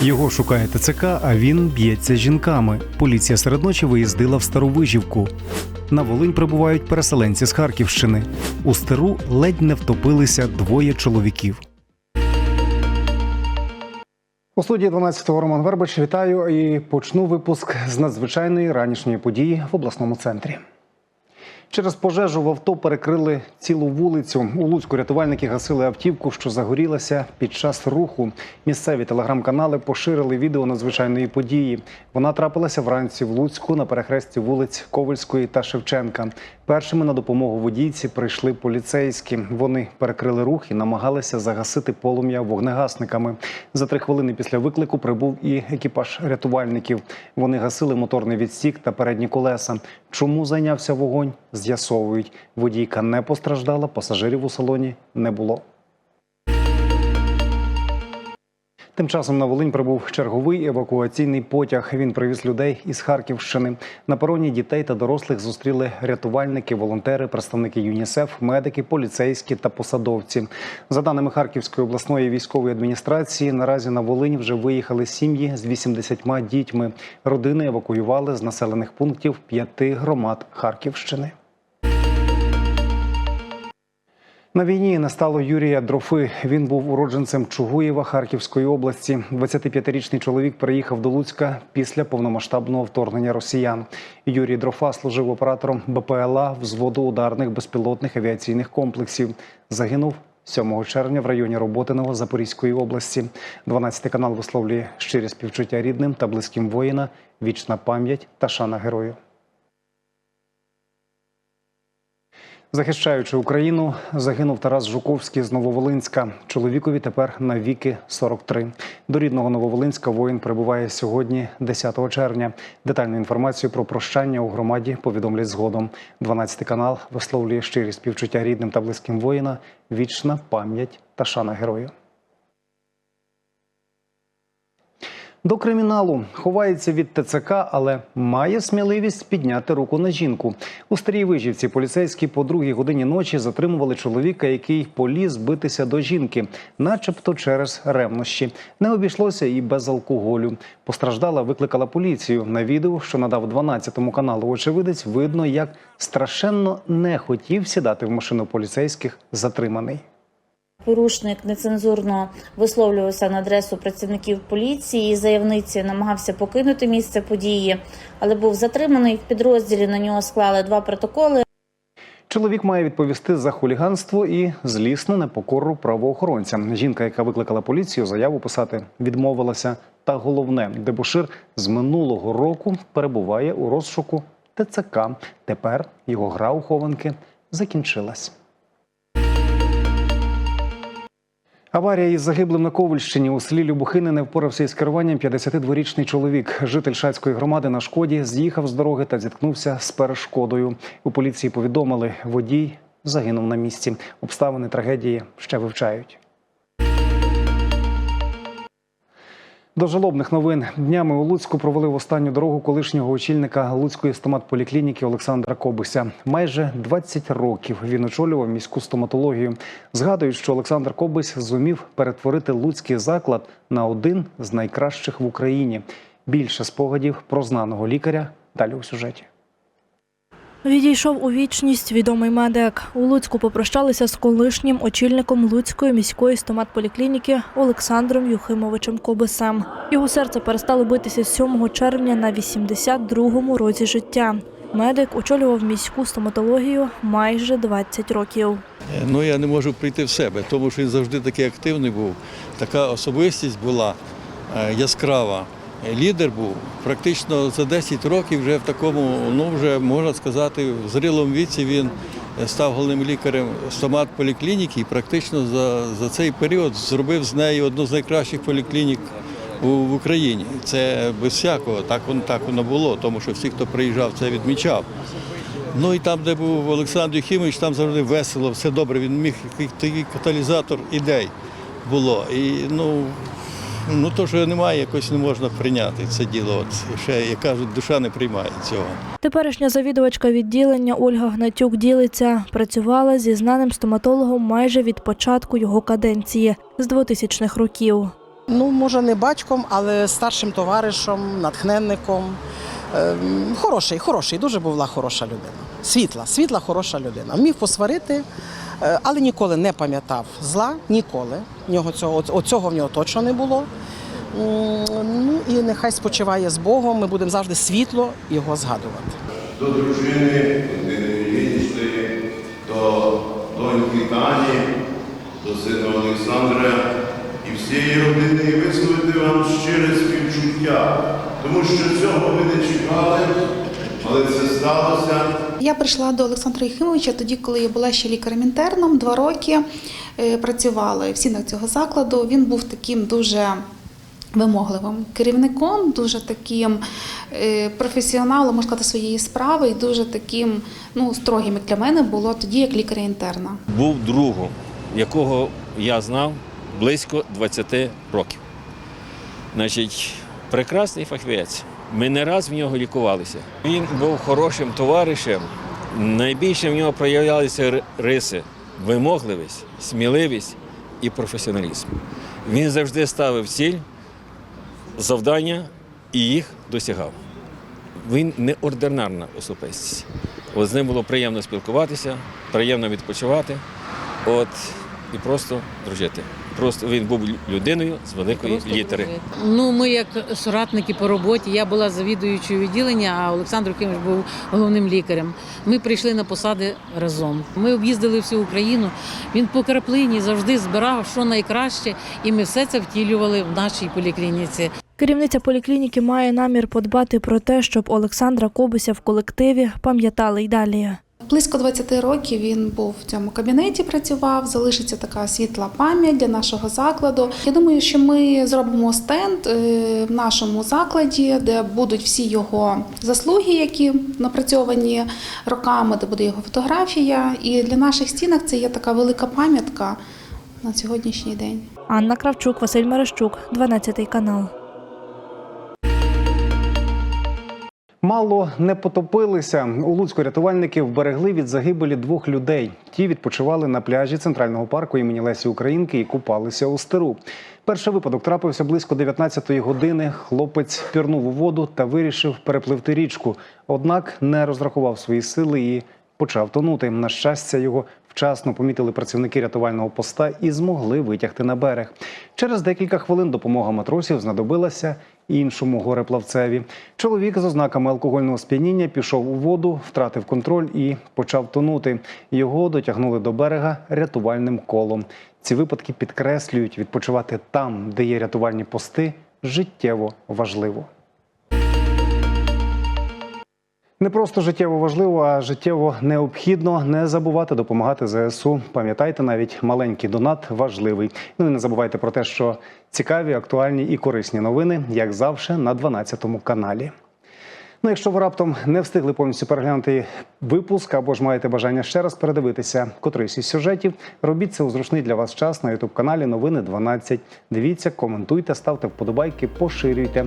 Його шукає ТЦК, а він б'ється з жінками. Поліція серед ночі виїздила в Старовижівку. На Волинь прибувають переселенці з Харківщини. У стеру ледь не втопилися двоє чоловіків. У студії 12-го Роман Вербич вітаю і почну випуск з надзвичайної ранішньої події в обласному центрі. Через пожежу в авто перекрили цілу вулицю. У Луцьку рятувальники гасили автівку, що загорілася під час руху. Місцеві телеграм-канали поширили відео надзвичайної події. Вона трапилася вранці в Луцьку на перехресті вулиць Ковальської та Шевченка. Першими на допомогу водійці прийшли поліцейські. Вони перекрили рух і намагалися загасити полум'я вогнегасниками. За три хвилини після виклику прибув і екіпаж рятувальників. Вони гасили моторний відстік та передні колеса. Чому зайнявся вогонь? З'ясовують. Водійка не постраждала, пасажирів у салоні не було. Тим часом на Волинь прибув черговий евакуаційний потяг. Він привіз людей із Харківщини. На пероні дітей та дорослих зустріли рятувальники, волонтери, представники ЮНІСЕФ, медики, поліцейські та посадовці. За даними Харківської обласної військової адміністрації, наразі на Волинь вже виїхали сім'ї з 80 дітьми. Родини евакуювали з населених пунктів п'яти громад Харківщини. На війні не стало Юрія Дрофи. Він був уродженцем Чугуєва Харківської області. 25-річний чоловік приїхав до Луцька після повномасштабного вторгнення росіян. Юрій Дрофа служив оператором БПЛА взводу ударних безпілотних авіаційних комплексів. Загинув 7 червня в районі Роботиного Запорізької області. 12 канал висловлює щирі співчуття рідним та близьким воїна, вічна пам'ять та шана герою. Захищаючи Україну, загинув Тарас Жуковський з Нововолинська. Чоловікові тепер на віки 43. До рідного Нововолинська воїн прибуває сьогодні, 10 червня. Детальну інформацію про прощання у громаді повідомлять згодом. 12 канал висловлює щирі співчуття рідним та близьким воїна, вічна пам'ять та шана герою. До криміналу ховається від ТЦК, але має сміливість підняти руку на жінку. У старій вижівці поліцейські по другій годині ночі затримували чоловіка, який поліз битися до жінки, начебто через ревнощі. Не обійшлося і без алкоголю. Постраждала, викликала поліцію. На відео, що надав 12-му каналу очевидець, видно, як страшенно не хотів сідати в машину поліцейських затриманий. Порушник нецензурно висловлювався на адресу працівників поліції. Заявниці намагався покинути місце події, але був затриманий в підрозділі. На нього склали два протоколи. Чоловік має відповісти за хуліганство і злісну непокору правоохоронцям. Жінка, яка викликала поліцію, заяву писати відмовилася. Та головне, дебошир з минулого року перебуває у розшуку ТЦК. Тепер його гра у хованки закінчилась. Аварія із загиблим на Ковальщині у селі Любухини не впорався із керуванням 52-річний чоловік. Житель шацької громади на шкоді з'їхав з дороги та зіткнувся з перешкодою. У поліції повідомили, водій загинув на місці. Обставини трагедії ще вивчають. До жалобних новин днями у Луцьку провели в останню дорогу колишнього очільника Луцької стоматполіклініки Олександра Кобися. Майже 20 років він очолював міську стоматологію. Згадують, що Олександр Кобись зумів перетворити луцький заклад на один з найкращих в Україні. Більше спогадів про знаного лікаря далі у сюжеті. Відійшов у вічність відомий медик. У Луцьку попрощалися з колишнім очільником Луцької міської стоматполіклініки Олександром Юхимовичем Кобисем. Його серце перестало битися 7 червня на 82-му році життя. Медик очолював міську стоматологію майже 20 років. Ну я не можу прийти в себе, тому що він завжди такий активний був. Така особистість була е, яскрава. Лідер був практично за 10 років вже в такому, ну вже можна сказати, в зрілому віці він став головним лікарем стомат поліклініки і практично за, за цей період зробив з нею одну з найкращих поліклінік в Україні. Це без всякого, так воно так воно було, тому що всі, хто приїжджав, це відмічав. Ну і там, де був Олександр Юхімович, там завжди весело, все добре. Він міг такий каталізатор ідей було. І ну, ну то, що немає, якось не можна прийняти це діло. От ще як кажуть, душа не приймає цього. Теперішня завідувачка відділення Ольга Гнатюк ділиться. Працювала зі знаним стоматологом майже від початку його каденції з 2000-х років. Ну, може, не батьком, але старшим товаришем, натхненником. Ем, Хороший, хороший, дуже була хороша людина. Світла, світла, хороша людина. Вмів посварити, е, але ніколи не пам'ятав зла, ніколи. В нього цього, оцього в нього точно не було. Ну і нехай спочиває з Богом. Ми будемо завжди світло його згадувати. до дружини Єнічної, до доньки Тані, до сина Олександра і всієї родини і висловити вам щире співчуття, тому що цього ви не чекали, але це сталося. Я прийшла до Олександра Єхимовича тоді, коли я була ще лікарем-інтерном, два роки е, працювала в стінах цього закладу. Він був таким дуже вимогливим керівником, дуже таким е, професіоналом, можна сказати, своєї справи, і дуже таким ну, строгим, як для мене було тоді, як лікаря-інтерна. був другом, якого я знав близько 20 років. Значить, прекрасний фахівець. Ми не раз в нього лікувалися. Він був хорошим товаришем. Найбільше в нього проявлялися риси вимогливість, сміливість і професіоналізм. Він завжди ставив ціль, завдання і їх досягав. Він неординарна особистість. От з ним було приємно спілкуватися, приємно відпочивати, от і просто дружити. Просто він був людиною з великої Просто літери. дружити. Ну, ми як соратники по роботі. Я була завідуючою відділення, а Олександр Кимович був головним лікарем. Ми прийшли на посади разом. Ми об'їздили всю Україну. Він по краплині завжди збирав що найкраще, і ми все це втілювали в нашій поліклініці. Керівниця поліклініки має намір подбати про те, щоб Олександра Кобуся в колективі пам'ятали й далі. Близько 20 років він був в цьому кабінеті, працював. Залишиться така світла пам'ять для нашого закладу. Я думаю, що ми зробимо стенд е, в нашому закладі, де будуть всі його заслуги, які напрацьовані роками, де буде його фотографія. І для наших стінок це є така велика пам'ятка на сьогоднішній день. Анна Кравчук, Василь Мерещук, 12 канал. Мало не потопилися. У Луцьку рятувальники вберегли від загибелі двох людей. Ті відпочивали на пляжі центрального парку імені Лесі Українки і купалися у стиру. Перший випадок трапився близько 19-ї години. Хлопець пірнув у воду та вирішив перепливти річку. Однак не розрахував свої сили і почав тонути. На щастя, його вчасно помітили працівники рятувального поста і змогли витягти на берег. Через декілька хвилин допомога матросів знадобилася іншому гореплавцеві. Чоловік з ознаками алкогольного сп'яніння пішов у воду, втратив контроль і почав тонути. Його дотягнули до берега рятувальним колом. Ці випадки підкреслюють, відпочивати там, де є рятувальні пости, життєво важливо. Не просто життєво важливо, а життєво необхідно не забувати допомагати ЗСУ. Пам'ятайте, навіть маленький донат важливий. Ну і не забувайте про те, що цікаві, актуальні і корисні новини, як завжди, на 12 каналі. Ну, якщо ви раптом не встигли повністю переглянути випуск або ж маєте бажання ще раз передивитися котрийсь із сюжетів, робіть це у зручний для вас час на ютуб каналі Новини 12. Дивіться, коментуйте, ставте вподобайки, поширюйте.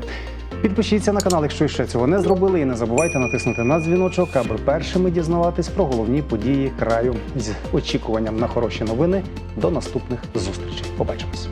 Підпишіться на канал, якщо ще цього не зробили, і не забувайте натиснути на дзвіночок, аби першими дізнаватись про головні події краю з очікуванням на хороші новини. До наступних зустрічей. Побачимось.